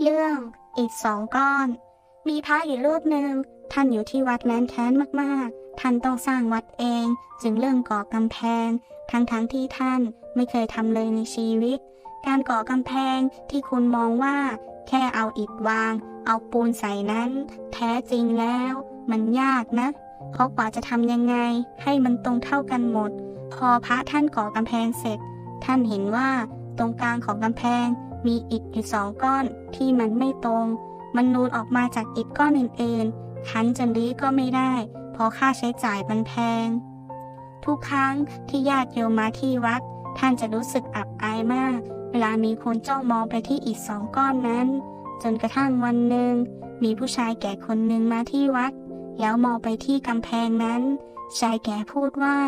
เรื่องอิฐสองก้อน มีพระอยู่รูปหนึ่งท่านอยู่ที่วัดแลนแค้นมากๆ ท่านต้องสร้างวัดเอง จึงเริ่มก่อกำแพง ทั้งๆทที่ท่านไม่เคยทำเลยในชีวิต การก่อกำแพงที่คุณมองว่า แค่เอาอิฐวาง เอาปูนใส่นั้น แท้จริงแล้ว มันยากนะเพราะกว่าจะทำยังไง ให้มันตรงเท่ากันหมด พอพระท่านก่อกำแพงเสร็จ ท่านเห็นว่าตรงกลางของกำแพง มีอิฐอยู่สองก้อนที่มันไม่ตรง มันนูนออกมาจากอิฐก้อนอื่นๆคันจะรื้อก็ไม่ได้ เพราะค่าใช้จ่ายมันแพง ทุกครั้งที่ญาติโยมมาที่วัด ท่านจะรู้สึกอับอายมาก เวลามีคนจ้องมองไปที่อิฐสองก้อนนั้น จนกระทั่งวันหนึ่ง มีผู้ชายแก่คนหนึ่งมาที่วัด แล้วมองไปที่กำแพงนั้นชายแก่พูดว่า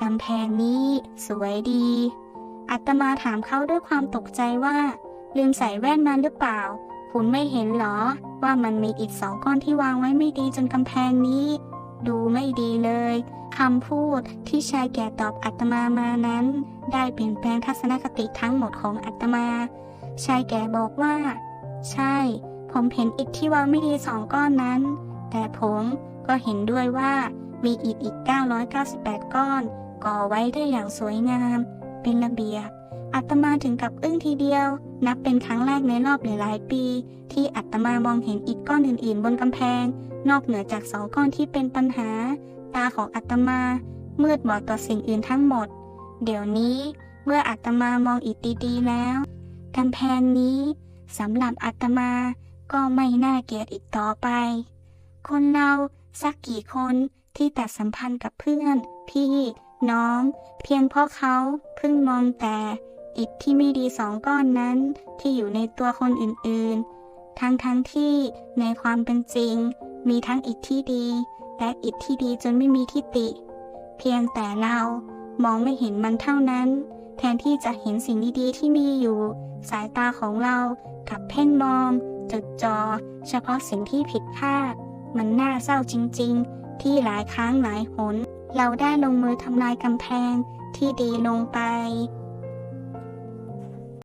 กำแพงนี้ สวยดีอัตมาถามเขาด้วยความตกใจว่า ลืมใส่แว่นมาหรือเปล่า คุณไม่เห็นเหรอ ว่ามันมีอิฐสองก้อนที่วางไว้ไม่ดีจนกำแพงนี้ ดูไม่ดีเลยคำพูดที่ชายแก่ตอบอัตมามานั้น ได้เปลี่ยนแปลงทัศนคติทั้งหมดของอัตมา ชายแก่บอกว่า ใช่ ผมเห็นอิฐที่วางไม่ดีสองก้อนนั้น แต่ผมก็เห็นด้วยว่ามีอิฐอีก 998 ก้อน ก่อไว้ได้อย่างสวยงาม เป็นระเบียบ อัตมาถึงกับอึ้งทีเดียว นับเป็นครั้งแรกในรอบหลายปี ที่อัตมามองเห็นอิฐก้อนอื่นๆ บนกำแพง นอกเหนือจากสองก้อนที่เป็นปัญหา ตาของอัตมา มืดบอดต่อสิ่งอื่นทั้งหมด เดี๋ยวนี้เมื่ออัตมามองอิฐดีๆแล้วกำแพงนี้สำหรับอัตมาก็ไม่น่าเกลียดอีกต่อไป คนเราสักกี่คนที่ตัดสัมพันธ์กับเพื่อน พี่ น้อง เพียงเพราะเขาเพิ่งมองแต่ อิฐที่ไม่ดีสองก้อนนั้นที่อยู่ในตัวคนอื่นๆ ทั้งทั้งๆที่ในความเป็นจริง มีทั้งอิฐที่ดี และอิฐที่ดีจนไม่มีที่ติ เพียงแต่เรามองไม่เห็นมันเท่านั้น แทนที่จะเห็นสิ่งดีๆที่มีอยู่ สายตาของเรากับเพ่งมองจดจ่อเฉพาะสิ่งที่ผิดพลาด มันน่าเศร้าจริงๆ ที่หลายครั้งหลายหน เราได้ลงมือทำลายกำแพงที่ดีลงไป